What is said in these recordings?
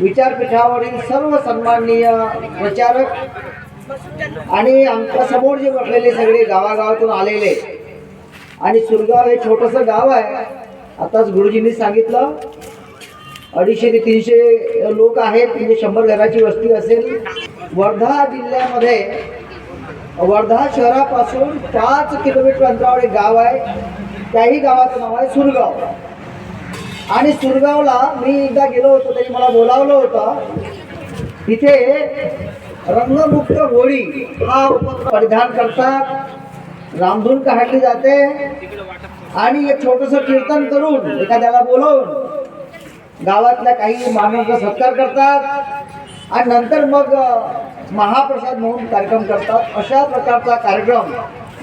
विचारपीठावरील सर्व सन्माननीय प्रचारक आणि आमच्यासमोर जे बसलेले सगळे गावागावातून आलेले आणि सुरगाव हे छोटंसं गाव आहे. आताच गुरुजींनी सांगितलं अडीचशे ते तीनशे लोक आहेत म्हणजे शंभर घराची वस्ती असेल. वर्धा जिल्ह्यामध्ये वर्धा शहरापासून पाच किलोमीटर अंतरावर एक गाव आहे. त्याही गावाचं नाव आहे सुरगाव. आणि सुरगावला मी एकदा गेलो होतो त्यांनी मला बोलावलं होतं. तिथे रंगमुक्त होळी हा परिधान करतात. रामधून काढली जाते आणि एक छोटंसं कीर्तन करून एखाद्याला बोलवून गावातल्या काही मानवांचा सत्कार करतात आणि नंतर मग महाप्रसाद म्हणून कार्यक्रम करतात. अशा प्रकारचा कार्यक्रम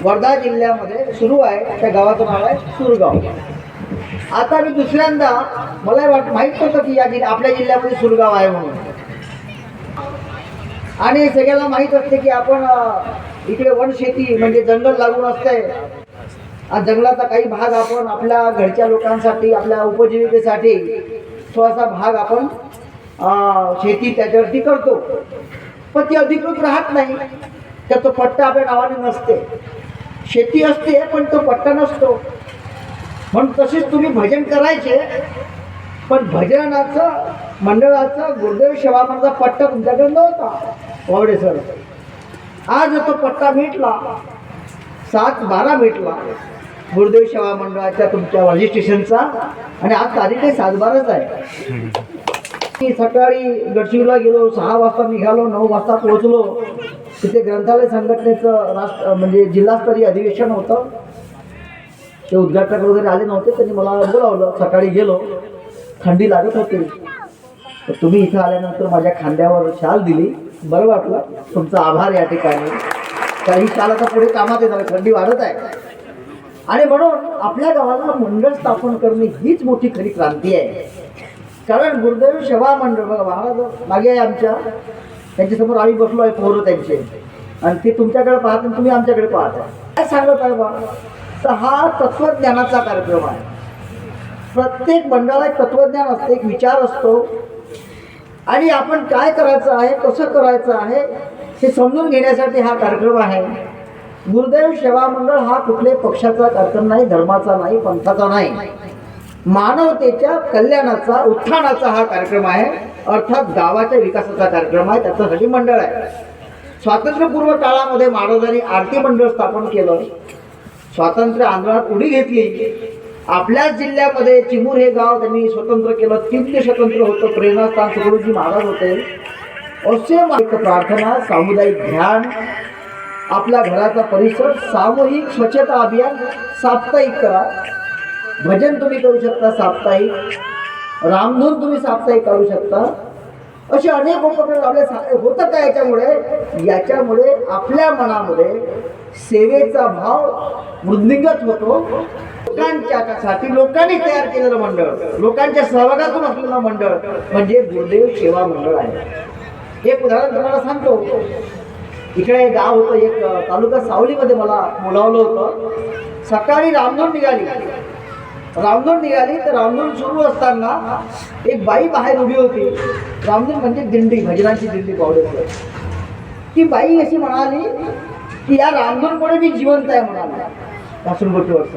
वर्धा जिल्ह्यामध्ये सुरू आहे. त्या गावाचं नाव आहे सुरगाव. आता मी दुसऱ्यांदा मला वाट माहीत नव्हतं की या जिल्ह्या आपल्या जिल्ह्यामध्ये सुरगाव आहे म्हणून. आणि सगळ्याला माहीत असते की आपण इकडे वनशेती म्हणजे जंगल लागून असते जंगलाचा काही भाग आपण आपल्या घरच्या लोकांसाठी आपल्या उपजीविकेसाठी थोडासा भाग आपण शेती त्याच्यावरती करतो. पण ती अधिकृत राहत नाही. तर तो पट्टा आपल्या नावाने नसते. शेती असते पण तो पट्टा नसतो. म्हणून तसेच तुम्ही भजन करायचे पण भजनाचं मंडळाचं गुरुदेव सेवा पट्टा तुमच्याकडे नव्हता वावडे सर. आज तो पट्टा भेटला सात बारा भेटला गुरुदेव सेवा मंडळाच्या तुमच्या रजिस्ट्रेशनचा आणि आज तारीख आहे सात बाराच आहे. मी सकाळी गडचिरोला गेलो सहा वाजता निघालो नऊ वाजता पोहोचलो. तिथे ग्रंथालय संघटनेचं राष्ट्र म्हणजे जिल्हास्तरीय अधिवेशन होतं. ते उद्घाटक वगैरे आले नव्हते त्यांनी मला बोलावलं सकाळी गेलो. थंडी लागत होती. तर तुम्ही इथं आल्यानंतर माझ्या खांद्यावर शाल दिली. बरं वाटलं. तुमचा आभार या ठिकाणी. कारण ही शाल आता पुढे कामात येणार. थंडी वाढत आहे. आणि म्हणून आपल्या गावाला मंडळ स्थापन करणे हीच मोठी खरी क्रांती आहे. कारण गुरुदेव सेवा मंडळ बघा महाराज मागे आहे आमच्या. त्यांच्यासमोर आम्ही बसलो आहे पोरं त्यांचे. आणि ते तुमच्याकडे पाहत आणि तुम्ही आमच्याकडे पाहत आहे. काय सांगत आहे बा? तर हा तत्वज्ञानाचा कार्यक्रम आहे. प्रत्येक मंडळाला एक तत्वज्ञान असते एक विचार असतो. आणि आपण काय करायचं आहे कसं करायचं आहे हे समजून घेण्यासाठी हा कार्यक्रम आहे. गुरुदेव सेवा मंडळ हा कुठल्याही पक्षाचा कार्यक्रम नाही धर्माचा नाही पंथाचा नाही. मानवतेच्या कल्याणाचा उत्थानाचा हा कार्यक्रम आहे. अर्थात गावाच्या विकासाचा कार्यक्रम आहे त्याच्यासाठी मंडळ आहे. स्वातंत्र्यपूर्व काळामध्ये महाराजांनी आरती मंडळ स्थापन केलं. स्वातंत्र्य आंदोलनात उडी घेतली. आपल्याच जिल्ह्यामध्ये चिमूर हे गाव त्यांनी स्वतंत्र केलं. तिथले स्वतंत्र होतं. प्रेरणास्थान सुखरूजी महाराज होते. असे एक प्रार्थना सामुदायिक ध्यान आपल्या घराचा परिसर सामूहिक स्वच्छता अभियान साप्ताहिक करा. भजन तुम्ही करू शकता साप्ताहिक. रामधून तुम्ही साप्ताहिक करू शकता. असे अनेक उपक्रम आपल्या सा- का याच्यामुळे? याच्यामुळे आपल्या मनामध्ये सेवेचा भाव वृद्धिंगत होतो. लोकांच्यासाठी लोकांनी तयार केलेलं मंडळ लोकांच्या सहभागातून असलेलं मंडळ म्हणजे गुरुदेव सेवा मंडळ आहे. एक उदाहरण तुम्हाला सांगतो. इकडे एक गाव होतं एक तालुका सावलीमध्ये मला बोलावलं होतं. सकाळी रामधून निघाली. रामधून निघाली तर रामधून सुरू असताना एक बाई बाहेर उभी होती. रामधून म्हणजे दिंडी भजनाची दिंडी पावडे ती बाई अशी म्हणाली की या रामधूनमुळे मी जिवंत आहे म्हणाली. पासून गोष्टी वर्ष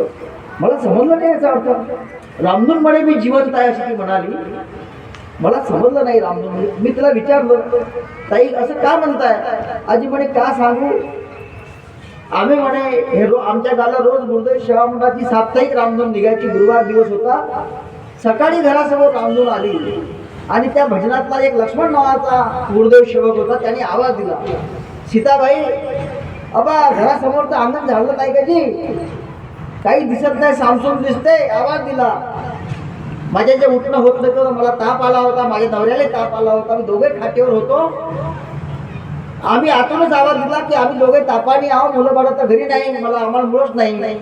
मला समजलं नाही याचा अर्थ. रामधूनमुळे मी जिवंत आहे अशी ती म्हणाली. मला समजलं नाही रामधून. मी तिला विचारलं ताई असं का म्हणताय? आजी म्हणे का सांगू? आम्ही म्हणे हे रो आमच्या गाला रोज गुरुदेव सेवा साप्ताहिक रामधून निघायची गुरुवार दिवस होता. सकाळी घरासमोर रामधून आली. आणि त्या भजनातला एक लक्ष्मण नावाचा गुरुदेव सेवक होता त्याने आवाज दिला. सीताबाई अबा घरासमोर तर आनंद झालं नाही का जी? काही दिसत नाही सामसून दिसते आवाज दिला. माझ्या जे उठणं होत नव्हतं मला ताप आला होता माझ्या नवऱ्याला ताप आला होता. मी दोघे खाटेवर होतो. आम्ही आतूनच आवाज दिला की आम्ही दोघे तापाने आहो मुलं बाळा तर घरी नाही मला आम्हाला मुळच नाही.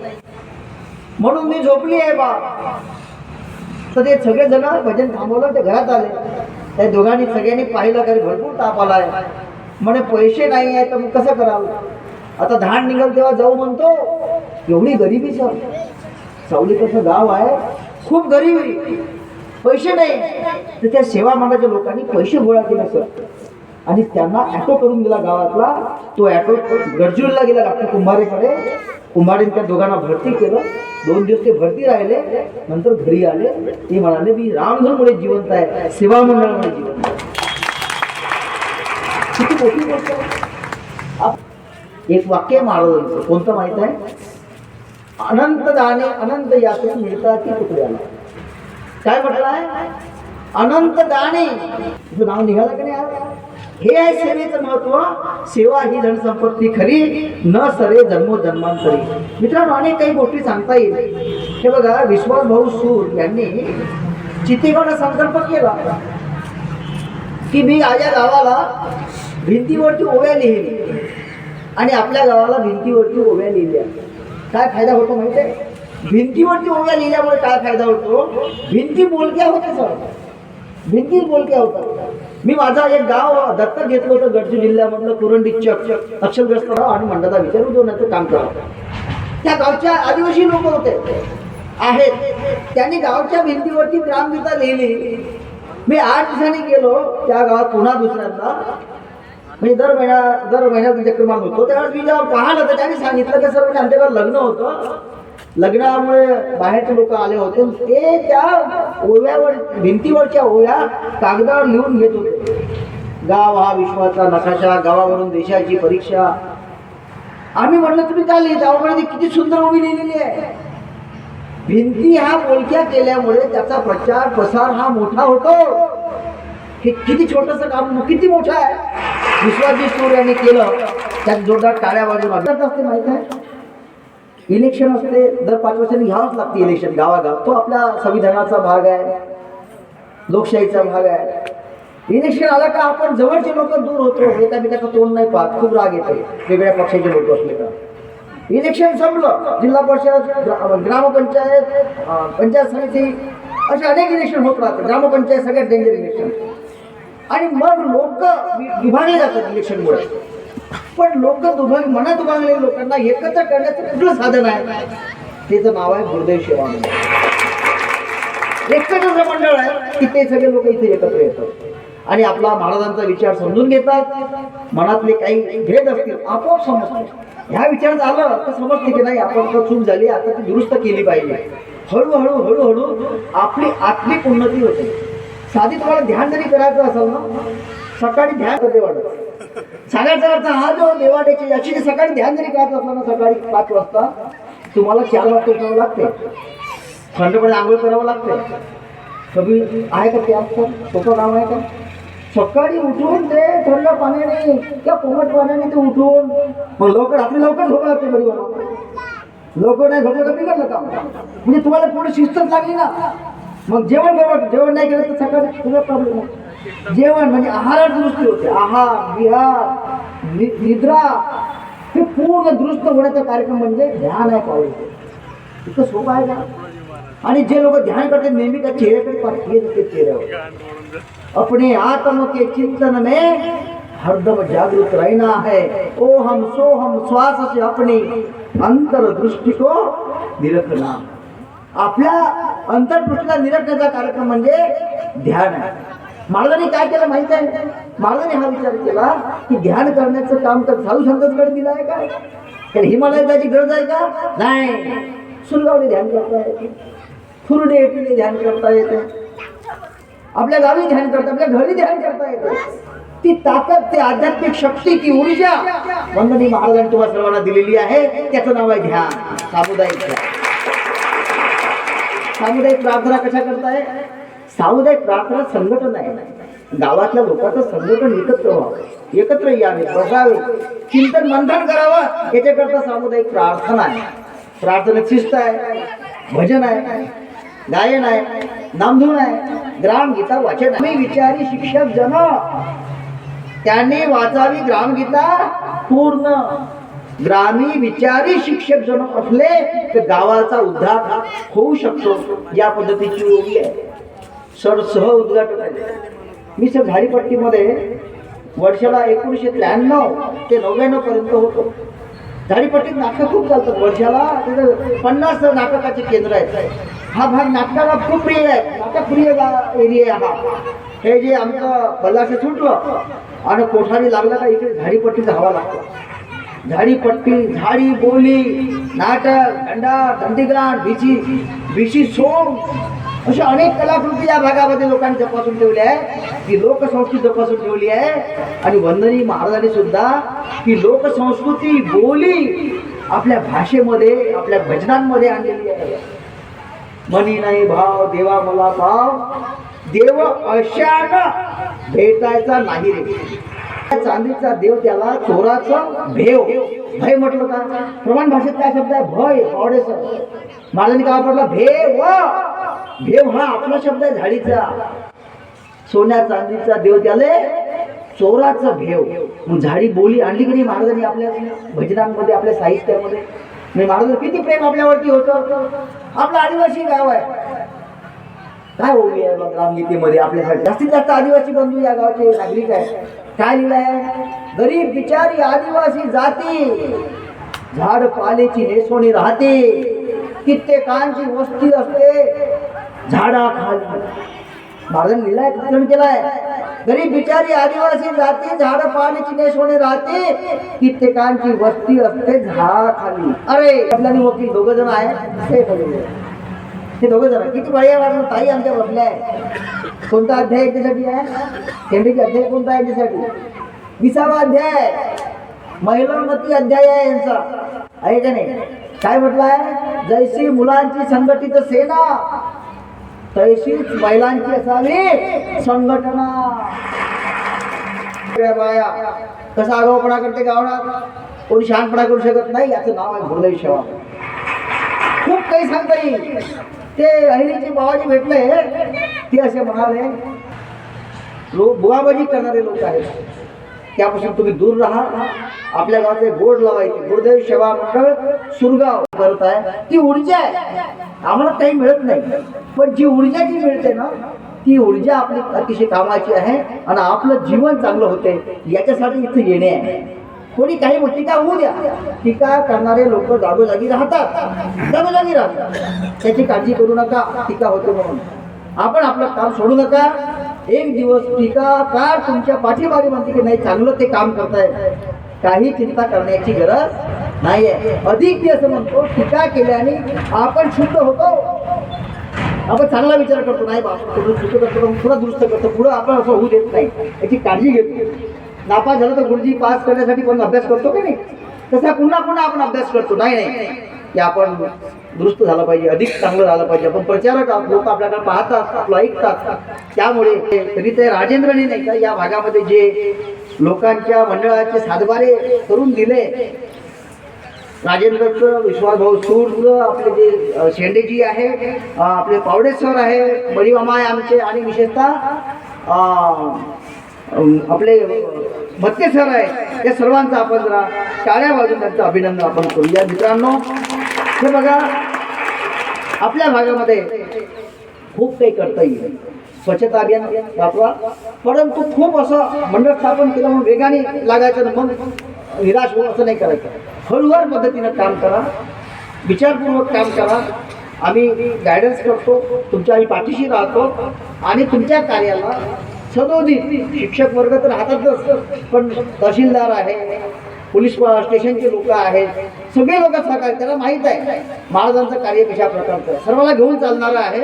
म्हणून मी झोपली आहे बा. तर ते सगळेजण भजन थांबवलं ते घरात आले. त्या दोघांनी सगळ्यांनी पाहिलं तरी भरपूर ताप आला आहे. म्हणे पैसे नाही आहे तर मग कसं करावं? आता धान निघल तेव्हा जाऊ म्हणतो एवढी गरिबी सर. सावली कसं गाव आहे? खूप गरीब पैसे नाही. तर त्या सेवा मागाच्या लोकांनी पैसे गोळा केले सर. आणि त्यांना ॲटो करून दिला गावातला. तो ॲटो गडचिरोलीला गेला डॉक्टर कुंभारेकडे. कुंभारेने त्या दोघांना भरती केलं. दोन दिवस ते भरती राहिले. नंतर घरी आले. ते म्हणाले मी रामधनमुळे जिवंत आहे. सेवा मंडळामुळे जिवंत आहे. किती मोठी गोष्ट एक वाक्य आहे महाराजांचं कोणतं माहीत आहे? अनंत दाने अनंत यातून मिळतात की तुकड्याला काय म्हटलं आहे? अनंत दाणे तुझं नाव निघालं का नाही हे आहे सेवेचं महत्त्व. सेवा ही धनसंपत्ती खरी न सरे जन्मोजन्मांतरी मित्रांनो अनेक काही गोष्टी सांगता येईल. हे बघा विश्वास भाऊ सूर यांनी चितेगड संकल्प केला. की मी माझ्या गावाला भिंतीवरती ओव्या लिहिली आणि आपल्या गावाला भिंतीवरती ओव्या लिहिल्या. काय फायदा होतो माहिती आहे? भिंतीवरती ओव्या लिहिल्यामुळे काय फायदा होतो? भिंती बोलक्या होत्या सर भिंती बोलक्या होत्या. मी माझा एक गाव दत्तक घेतलं होतं गडचिर जिल्ह्यामधलं कुरंडी चक. अक्षरग्रस्त राव आणि मंडळा विचारू दोनाचं काम करावं त्या गावच्या आदिवासी लोक होते. आहेत. त्यांनी गावच्या भिंतीवरती ग्रामगीता लिहिली. मी आठ दिवसांनी गेलो त्या गावात पुन्हा दुसऱ्यांदा. म्हणजे दर महिना दर महिन्यात म्हणजे क्रमांक होतो. त्यावेळेस मी जेव्हा पाहिलं तर त्यांनी सांगितलं की सर म्हणजे आमच्याकडे लग्न होतं. लग्नामुळे बाहेरचे लोक आले होते. ते त्या ओव्यावर भिंतीवरच्या ओव्या कागदावर लिहून घेत होते. गाव हा विश्वाचा नकाशा गावावरून देशाची परीक्षा. आम्ही म्हटलं तुम्ही काय लिहित? आहो किती सुंदर ओवी लिहिलेली आहे. भिंती हा बोलक्या केल्यामुळे त्याचा प्रचार प्रसार हा मोठा होतो. हे किती छोटस काम किती मोठं आहे? विश्वाजी सूर यांनी केलं. त्यात जोरदार टाळ्या बाजूला असते माहीत आहे? इलेक्शन असते दर पाच वर्षांनी घ्यावंच लागते इलेक्शन गावागाव. तो आपल्या संविधानाचा भाग आहे. लोकशाहीचा भाग आहे. इलेक्शन आलं का आपण जवळचे लोक दूर होतो. एकामेकाचं तोंड नाही पाहत. खूप राग येते. वेगळ्या पक्षाचे लोक असले का? इलेक्शन संपलं. जिल्हा परिषद ग्रामपंचायत पंचायत समिती असे अनेक इलेक्शन होत राहतात. ग्रामपंचायत सगळ्यात डेंजर इलेक्शन आणि मग लोक विभागले जातात इलेक्शनमुळे पण लोक दुभाग मनात दुभागलेल्या लोकांना एकत्र करण्याचं कुठलं साधन आहे? त्याचं नाव आहे गुरुदेव सेवा एकत्र एकच असं मंडळ आहे की ते सगळे लोक इथे एकत्र येतात. आणि आपला महाराजांचा विचार समजून घेतात. मनातले काही भेद असतील आपोआप समजतात. ह्या विचारात आलं तर समजते की नाही आपण तर चूक झाली आता ती दुरुस्त केली पाहिजे. हळूहळू हळूहळू आपली आत्मिक उन्नती होते. साधी तुम्हाला ध्यान जरी करायचं असेल ना सकाळी ध्यान करते वाटत सांगायचा अर्थ हा जो देवाड्याची याची सकाळी ध्यान जरी करत असलं ना सकाळी पाच वाजता तुम्हाला चार वाजता उठावं लागते थंडपणे आंघोळ करावं लागते कमी आहे का ते असतं सोपं काम आहे का? सकाळी उठून ते थंड पाण्याने त्या कोमट पाण्याने ते उठून मग लवकर रात्री लवकर झोपा लागते बरी लवकर नाही झोपलं तर बिघडलं का म्हणजे तुम्हाला पुढे शिस्तच लागली ना. मग जेवण बरोबर जेवण नाही केलं तर सकाळी तुझा प्रॉब्लेम आहे जेवण म्हणजे आहारात दुरुस्ती होते. आहार विहार निद्रा हे पूर्ण दुरुस्त होण्याचा कार्यक्रम म्हणजे ध्यान आहे पाहिजे इतकं सोपं आहे का? आणि जे लोक ध्यान करते नेहमी त्या चेहऱ्याकडे पाहत येत होते चेहऱ्यावर. अपने आत्म के चिंतन में हरदम जागृत रहना है. ओ हम सो हम श्वास से अपनी अंतर दृष्टी को निरखना. आपल्या अंतर्दृष्टीला निरखण्याचा कार्यक्रम म्हणजे ध्यान आहे. महाराजांनी काय केलं माहीत आहे? महाराजांनी हा विचार केला की ध्यान करण्याचं काम तर साधू संतचकडे दिलं आहे का? तर हिमालयात जायची गरज आहे का? नाही. सुलगावले ध्यान करता येते. फुरडे येते ध्यान करता येते. आपल्या गावी ध्यान करता आपल्या घरी ध्यान करता येते. ती ताकद ती आध्यात्मिक शक्ती ती ऊर्जा वंदनी महाराजांनी तुम्हाला सर्वांना दिलेली आहे. त्याचं नाव आहे ध्यान. सामुदायिक ध्यान. सामुदायिक प्रार्थना कशा करताय? सामुदायिक प्रार्थना संघटन आहे. गावातल्या लोकांचं संघटन एकत्र व्हावं. एकत्र यावे बसावे. चिंतन मंथन करावं याच्याकरता सामुदायिक प्रार्थना आहे. प्रार्थना शिस्त आहे भजन आहे गायन आहे नामधून आहे ग्रामगीता वाचन आहे. मी विचारी शिक्षक जन. त्याने वाचावी ग्रामगीता पूर्ण. ग्रामी विचारी शिक्षक जण असले तर गावाचा उद्धार होऊ शकतो. या पद्धतीची ओळी आहे. सर सह उद्घाटन आहे मी सर झाडीपट्टीमध्ये वर्षाला एकोणीसशे त्र्याण्णव ते नव्याण्णव पर्यंत होतो. झाडीपट्टीत नाटकं खूप चालतात. वर्षाला तिथं पन्नास नाटकाचे केंद्र आहेत. हा भाग नाटकाला खूप प्रिय आहे. नाटकप्रिय एरिया आहे हा. हे जे आमचं बल्लाचं सुटलं आणि कोठारी लागलं का इकडे झाडीपट्टीचा हवा लागतो. झाडीपट्टी झाडी बोली नाटक दंडा दंडीग्राण भिची भिशी सोंग अशा अनेक कलाकृती या भागामध्ये लोकांनी जपासून ठेवली आहे. ती लोकसंस्कृती जपासून ठेवली आहे. आणि वंदनी महाराजांनी सुद्धा ती लोकसंस्कृती बोली आपल्या भाषेमध्ये आपल्या भजनांमध्ये आणलेली आहे. मनी नाही भाव देवा मला भाव देव अशानं भेटायचा नाही रे. त्या चांदीचा देव त्याला चोराचं भेव. भय म्हटलं का प्रमाण भाषेत काय शब्द आहे? भय पावडेस महाराजांनी काय वापरला? भेव. भेव हा आपला शब्द आहे झाडीचा. सोन्या चांदीचा देव त्याले चोराचा भेव. मग झाडी बोली आणली की नाही महाराजांनी आपल्या भजनांमध्ये आपल्या साहित्यामध्ये? म्हणजे मी महाराज किती प्रेम आपल्यावरती होतं? आपलं आदिवासी गाव आहे. काय होऊ आहे मग रामगीतेमध्ये आपल्यासाठी जास्तीत जास्त आदिवासी बंधू या गावचे नागरिक आहे काय लिहिलंय? गरीब बिचारी आदिवासी जाती. झाड पालेची नेसोणी राहते. कित्येकांची वस्ती असते. झाडाखाली. महाराजांनी लिहिलाय कथन केलाय गरीब बिचारी आदिवासी जाती झाड पाण्याची नेसवणी राहते. कित्येकांची वस्ती असते झाडाखाली. अरे आपल्याला वकील दोघ जण आहे ते बघितले. हे दोघं जण किती बळ्या वाटलं ताई आमच्या बसल्या आहे कोणता अध्याय याच्यासाठी आहे? केंद्रीय अध्याय कोणता याच्यासाठी? विसावा अध्याय. महिलोन्नती अध्याय आहे यांचा. आहे का नाही? काय म्हटलं आहे? जैसी मुलांची संघटित सेना. तशीच महिलांची असावी संघटना. बाया कसा आगाऊपणा करते गावडात कोणी शहाणपणा करू शकत नाही याचं नाव आहे हृदय सेवा. खूप काही सांगता येईल. ते अहिरीचे बाबाजी भेटले ते असे म्हणाले लोक बुवाबाजी करणारे लोक आहेत. त्यापासून तुम्ही दूर राहा. आपल्या गावाचे बोर्ड लावायचे. गुरुदेव सेवा मंडळ सुरगाव करत आहे ती ऊर्जा आहे. आम्हाला काही मिळत नाही. पण जी ऊर्जा जी मिळते ना ती ऊर्जा आपली अतिशय कामाची आहे आणि आपलं जीवन चांगलं होते याच्यासाठी इथं येणे आहे. कोणी काही मग टीका होऊ द्या. टीका करणारे लोक जागोजागी राहतात. जागोजागी राहतात. त्याची काळजी करू नका टीका होते म्हणून. आपण आपलं काम सोडू नका. एक दिवस टीका का तुमच्या पाठीमागे म्हणते की नाही चांगलं ते काम करताय. काही चिंता करण्याची गरज नाही आहे अधिक ते असं म्हणतो टीका केल्याने आपण शुद्ध होतो. आपण चांगला विचार करतो नाही बाबा थोडं करतो पुढं दुरुस्त करतो. पुढं आपण असं होऊ देत नाही. याची काळजी घेतो. नापास झालं तर गुरुजी पास करण्यासाठी पण अभ्यास करतो की नाही? तसा पुन्हा पुन्हा आपण अभ्यास करतो. नाही नाही. की आपण दुरुस्त झालं पाहिजे अधिक चांगलं झालं पाहिजे. आपण प्रचारक लोक आपल्याकडे पाहतात आपलं ऐकतात. त्यामुळे तरी ते राजेंद्रने नाही का या भागामध्ये जे लोकांच्या मंडळाचे सातबारे करून दिले राजेंद्रचं विश्वासभाऊ सूर आपले जे शेंडेजी आहे आपले पावडे सर आहे बळीमामा आहे आमचे आणि विशेषतः आपले भत्ते सर आहे या सर्वांचं आपण जरा टाळ्या बाजून त्यांचं अभिनंदन आपण करूया मित्रांनो हे बघा आपल्या भागामध्ये खूप काही करता येईल. स्वच्छता अभियान वापरा परंतु खूप असं मंडळ स्थापन केलं म्हणून वेगाने लागायचं मग निराश होऊ असं नाही करायचं. हळूवार पद्धतीनं काम करा विचारपूर्वक काम करा. आम्ही गायडन्स करतो तुमच्या आम्ही पाठीशी राहतो आणि तुमच्या कार्याला सदोदित शिक्षक वर्ग तर हातातच पण तहसीलदार आहे पोलीस स्टेशनचे लोक आहेत सगळे लोक सहकार्य त्याला माहीत आहे. महाराजांचं कार्य कशा प्रकारचं आहे सर्वांना घेऊन चालणारं आहे.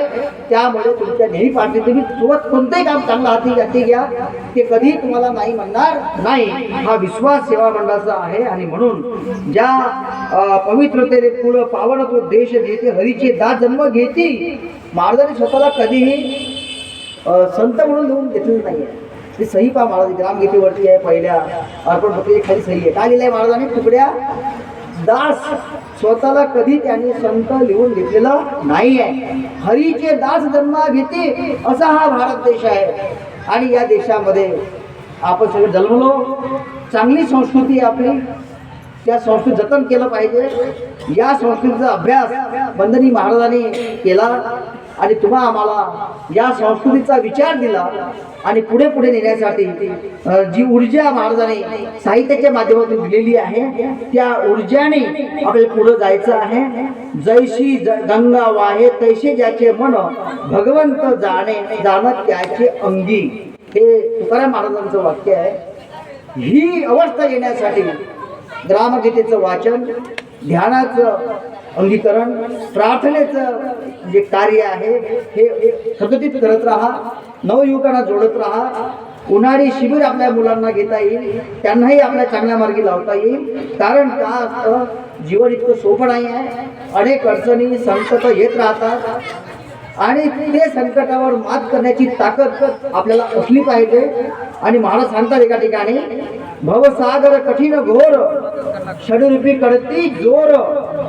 त्यामुळे तुमच्या नेहमी पाठी तुम्ही सोबत कोणतंही काम चांगलं हाती हाती घ्या. ते कधी तुम्हाला नाही म्हणणार नाही. हा विश्वास सेवा मंडळाचा आहे आणि म्हणून ज्या पवित्रतेने पुढं तो देश घेते हरीचे दा जन्म घेतील महाराजांनी स्वतःला कधीही संत म्हणून लिहून घेतलेलं नाही आहे ती सही पा महाराज ग्रामगीतीवरती आहे पहिल्या अर्पण पत्रिकेत खाली सही आहे. काय लिहिलंय महाराजांनी? तुकड्या दास स्वतःला कधी त्याने संत लिहून घेतलेलं नाही आहे हरीचे दास जन्मा घेते असा हा भारत देश आहे. आणि या देशामध्ये आपण सगळे जन्मलो. चांगली संस्कृती आहे आपली. त्या संस्कृती जतन केलं पाहिजे. या संस्कृतीचा अभ्यास बंदनी महाराजांनी केला. आणि तुम्हा आम्हाला या संस्कृतीचा विचार दिला आणि पुढे पुढे नेण्यासाठी जी ऊर्जा महाराजाने साहित्याच्या माध्यमातून दिलेली आहे त्या ऊर्जाने आपल्याला पुढे जायचं आहे. जैशी ज- गंगा वाहे तैसे ज्याचे मन भगवंत जाणे जाणत त्याचे अंगी. हे तुकाराम महाराजांचं वाक्य आहे. ही अवस्था येण्यासाठी ग्रामगीतेचं वाचन ध्यानाचं अंगीकरण. प्रार्थनेचं जे कार्य आहे हे सततीत करत राहा नवयुवकांना जोडत राहा. उन्हाळी शिबिर आपल्या मुलांना घेता येईल त्यांनाही आपल्या चांगल्या मार्गी लावता येईल. कारण का असतं जीवन इतकं सोपं नाही आहे. अनेक अडचणी संकट येत राहतात. आणि ते संकटावर मात करण्याची ताकद आपल्याला असली पाहिजे. आणि महाराज सांगतात एका ठिकाणी भवसागर कठीण घोर षडरूपी कडती जोर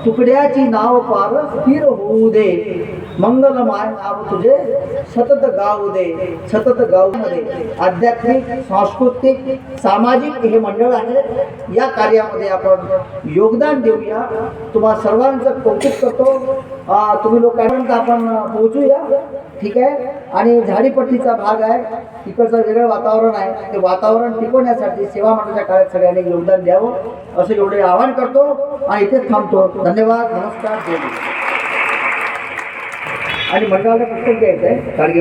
तुकड्याची नाव पार स्थिर होऊ दे. मंगलमाय नाव तुझे सतत गाव दे सतत गावमध्ये आध्यात्मिक सांस्कृतिक सामाजिक हे मंडळ आहे. या कार्यामध्ये आपण योगदान देऊया. तुम्हा सर्वांचं कौतुक करतो. तुम्ही लोकांपर्यंत आपण पोहोचूया. ठीक आहे? आणि झाडीपट्टीचा भाग आहे. तिकडचं वेगळं वातावरण आहे. ते वातावरण टिकवण्यासाठी सेवा मंडळाच्या काळात सगळ्यांनी योगदान द्यावं. असं एवढे आवाहन करतो आणि इथेच थांबतो. धन्यवाद. नमस्कार. जय आणि मंडळाला पुस्तक द्यायचं आहे गाडगे